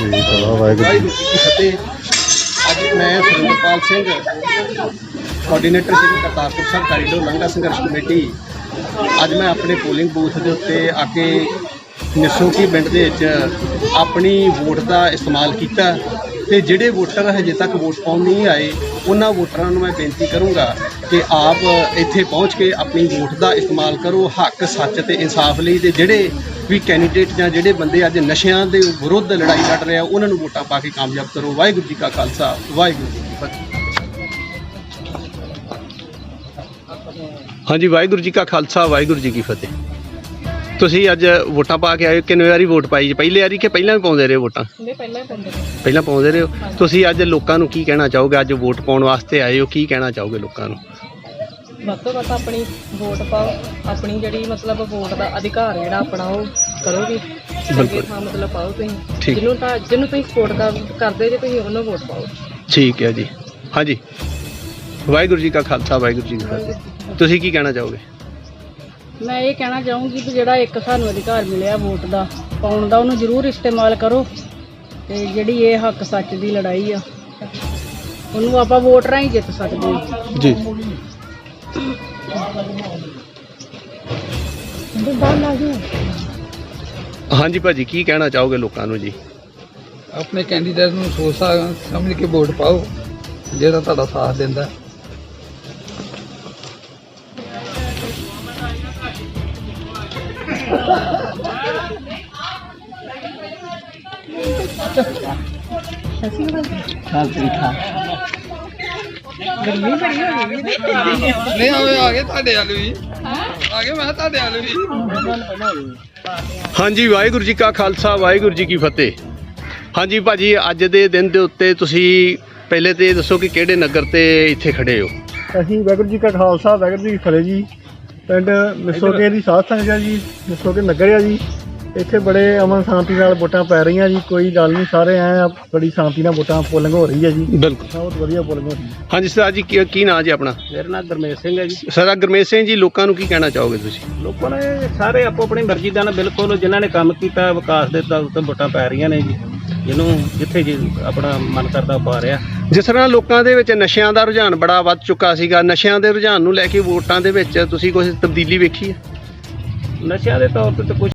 ਠੀਕ ਆ, ਵਾਹਿਗੁਰੂ ਜੀ। ਵਾਹਿਗੁਰੂ ਜੀ ਕੀ ਫਤਿਹ। ਅੱਜ ਮੈਂ ਸੁਰਿੰਦਰਪਾਲ ਸਿੰਘ ਕੋਆਰਡੀਨੇਟਰ ਸ਼੍ਰੀ ਕਰਤਾਰਪੁਰ ਸਾਹਿਬ ਕਾਰੀਡੋਰ ਲੰਗਾ ਸੰਘਰਸ਼ ਕਮੇਟੀ। ਅੱਜ ਮੈਂ ਆਪਣੇ ਪੋਲਿੰਗ ਬੂਥ ਦੇ ਉੱਤੇ ਆ ਕੇ ਨਿਸੋਕੀ ਪਿੰਡ ਦੇ ਵਿੱਚ ਆਪਣੀ ਵੋਟ ਦਾ ਇਸਤੇਮਾਲ ਕੀਤਾ ਤੇ ਜਿਹੜੇ ਵੋਟਰ ਹਜੇ ਤੱਕ ਵੋਟ ਪਾਉਣ ਨਹੀਂ ਆਏ, ਉਹਨਾਂ ਵੋਟਰਾਂ ਨੂੰ ਮੈਂ ਬੇਨਤੀ ਕਰੂੰਗਾ ਕਿ ਆਪ ਇੱਥੇ ਪਹੁੰਚ ਕੇ ਆਪਣੀ ਵੋਟ ਦਾ ਇਸਤੇਮਾਲ ਕਰੋ, ਹੱਕ, ਸੱਚ ਤੇ ਇਨਸਾਫ ਲਈ ਤੇ ਜਿਹੜੇ ਵੀ ਕੈਂਡੀਡੇਟ ਜਾਂ ਜਿਹੜੇ ਬੰਦੇ ਅੱਜ ਨਸ਼ਿਆਂ ਦੇ ਵਿਰੁੱਧ ਲੜਾਈ ਲੜ ਰਹੇ ਆ, ਉਹਨਾਂ ਨੂੰ ਵੋਟਾਂ ਪਾ ਕੇ ਕਾਮਯਾਬ ਕਰੋ। ਵਾਹਿਗੁਰੂ ਜੀ ਕਾ ਖਾਲਸਾ, ਵਾਹਿਗੁਰੂ ਜੀ ਕੀ ਫਤਿਹ। ਹਾਂਜੀ, ਵਾਹਿਗੁਰੂ ਜੀ ਕਾ ਖਾਲਸਾ, ਵਾਹਿਗੁਰੂ ਜੀ ਕੀ ਫਤਿਹ। ਤੁਸੀਂ ਅੱਜ ਵੋਟਾਂ ਪਾ ਕੇ ਆਏ ਹੋ, ਕਿੰਨੇ ਵਾਰੀ ਵੋਟ ਪਾਈ ਜੀ? ਪਹਿਲੀ ਵਾਰੀ ਕਿ ਪਹਿਲਾਂ ਵੀ ਪਾਉਂਦੇ ਰਹੇ ਵੋਟਾਂ? ਨਹੀਂ ਪਹਿਲਾਂ ਹੀ ਪਾਉਂਦੇ ਨੇ ਪਹਿਲਾਂ ਪਾਉਂਦੇ ਰਹੇ ਹੋ? ਤੁਸੀਂ ਅੱਜ ਲੋਕਾਂ ਨੂੰ ਕੀ ਕਹਿਣਾ ਚਾਹੋਗੇ? ਅੱਜ ਵੋਟ ਪਾਉਣ ਵਾਸਤੇ ਆਏ ਹੋ ਕੀ ਕਹਿਣਾ ਚਾਹੋਗੇ ਲੋਕਾਂ ਨੂੰ? ਵੱਧ ਤੋਂ ਵੱਧ ਆਪਣੀ ਵੋਟ ਪਾਓ ਆਪਣੀ ਜਿਹੜੀ ਮਤਲਬ ਵੋਟ ਦਾ ਅਧਿਕਾਰ ਜਿਹੜਾ ਆਪਣਾ ਉਹ ਕਰੋ ਵੀ ਚੰਗੇ ਬਿਲਕੁਲ। ਥਾਂ ਮਤਲਬ ਪਾਓ ਤੁਸੀਂ। ਠੀਕ। ਜਿਹਨੂੰ ਤਾਂ ਜਿਹਨੂੰ ਤੁਸੀਂ ਸਪੋਰਟ ਕਰ ਕਰਦੇ ਜੇ ਤੁਸੀਂ ਉਹਨੂੰ ਵੋਟ ਪਾਓ। ਠੀਕ ਹੈ ਜੀ। ਹਾਂਜੀ। ਵਾਹਿਗੁਰੂ ਜੀ ਕਾ ਖਾਲਸਾ ਵਾਹਿਗੁਰੂ ਜੀ ਕੀ ਫਤਿਹ। ਤੁਸੀਂ ਕੀ ਕਹਿਣਾ ਚਾਹੋਗੇ? ਮੈਂ ਇਹ ਕਹਿਣਾ ਚਾਹੂੰਗੀ ਕਿ ਜਿਹੜਾ ਇੱਕ ਸਾਨੂੰ ਅਧਿਕਾਰ ਮਿਲਿਆ ਵੋਟ ਦਾ ਪਾਉਣ ਦਾ ਉਹਨੂੰ ਜ਼ਰੂਰ ਇਸਤੇਮਾਲ ਕਰੋ। ਤੇ ਜਿਹੜੀ ਇਹ ਹੱਕ ਸੱਚ ਦੀ ਲੜਾਈ ਆ ਉਹਨੂੰ ਆਪਾਂ ਵੋਟ ਰਾਹੀਂ ਜਿੱਤ ਸਕਦੇ ਹਾਂ। ਜੀ। ਹਾਂਜੀ ਭਾਜੀ ਕੀ ਕਹਿਣਾ ਚਾਹੋਗੇ ਲੋਕਾਂ ਨੂੰ ਜੀ? ਆਪਣੇ ਕੈਂਡੀਡੇਟ ਨੂੰ ਸੋਚ ਸਮਝ ਕੇ ਵੋਟ ਪਾਓ ਜਿਹੜਾ ਤੁਹਾਡਾ ਸਾਥ ਦਿੰਦਾ। ਨਹੀਂ ਆਵੇ ਆ ਗਏ ਤੁਹਾਡੇ ਵੱਲ ਵੀ। ਆ ਗਏ ਮੈਂ ਕਿਹਾ ਤੁਹਾਡੇ ਵੱਲ ਵੀ। ਹਾਂਜੀ ਵਾਹਿਗੁਰੂ ਜੀ ਕਾ ਖਾਲਸਾ ਵਾਹਿਗੁਰੂ ਜੀ ਕੀ ਫਤਿਹ। ਹਾਂਜੀ ਭਾਜੀ ਅੱਜ ਦੇ ਦਿਨ ਦੇ ਉੱਤੇ ਤੁਸੀਂ ਪਹਿਲੇ ਤੇ ਦੱਸੋ ਕਿ ਕਿਹੜੇ ਨਗਰ ਤੇ ਇੱਥੇ ਖੜੇ ਹੋ? ਅਸੀਂ ਵਾਹਿਗੁਰੂ ਜੀ ਕਾ ਖਾਲਸਾ ਵਾਹਿਗੁਰੂ ਜੀ ਕੀ ਫਤਿਹ ਜੀ। ਪਿੰਡ ਮਿਸੋਕੇ ਦੀ ਸਾਧ ਸੰਗਤ ਹੈ ਜੀ ਮਿਸੋਕੇ ਨਗਰ ਆ ਜੀ। ਇੱਥੇ ਬੜੇ ਅਮਨ ਸ਼ਾਂਤੀ ਨਾਲ ਵੋਟਾਂ ਪੈ ਰਹੀਆਂ ਜੀ ਕੋਈ ਗੱਲ ਨਹੀਂ ਸਾਰੇ ਆਏ ਆ ਬੜੀ ਸ਼ਾਂਤੀ ਨਾਲ ਵੋਟਾਂ ਪੋਲਿੰਗ ਹੋ ਰਹੀ ਹੈ ਜੀ। ਬਿਲਕੁਲ। ਬਹੁਤ ਵਧੀਆ ਪੋਲਿੰਗ ਹੋ ਰਹੀ ਹੈ ਹਾਂਜੀ ਸਰਦਾਰ ਜੀ ਕੀ ਕੀ ਨਾਂ ਜੀ ਆਪਣਾ? ਮੇਰਾ ਨਾਮ ਗਰਮੇਸ਼ ਸਿੰਘ ਹੈ ਜੀ। ਸਰਦਾਰ ਗੁਰਮੇਸ਼ ਸਿੰਘ ਜੀ ਲੋਕਾਂ ਨੂੰ ਕੀ ਕਹਿਣਾ ਚਾਹੋਗੇ ਤੁਸੀਂ? ਲੋਕਾਂ ਨੇ ਸਾਰੇ ਆਪੋ ਆਪਣੀ ਮਰਜ਼ੀ ਦਾ ਨਾ ਬਿਲਕੁਲ ਜਿਨ੍ਹਾਂ ਨੇ ਕੰਮ ਕੀਤਾ ਵਿਕਾਸ ਦੇ ਤੌਰ ਤੇ ਵੋਟਾਂ ਪੈ ਰਹੀਆਂ ਨੇ ਜੀ। ਜਿਹਨੂੰ ਜਿੱਥੇ ਜੀ ਆਪਣਾ ਮਨ ਕਰਦਾ ਪਾ ਰਿਹਾ। ਜਿਸ ਤਰ੍ਹਾਂ ਲੋਕਾਂ ਦੇ ਵਿੱਚ ਨਸ਼ਿਆਂ ਦਾ ਰੁਝਾਨ ਬੜਾ ਵੱਧ ਚੁੱਕਾ ਸੀਗਾ ਨਸ਼ਿਆਂ ਦੇ ਰੁਝਾਨ ਨੂੰ ਲੈ ਕੇ ਵੋਟਾਂ ਦੇ ਵਿੱਚ ਤੁਸੀਂ ਕੁਝ ਤਬਦੀਲੀ ਵੇਖੀ ਹੈ? ਨਸ਼ਿਆਂ ਦੇ ਤੌਰ ਤੇ ਤਾਂ ਕੁਝ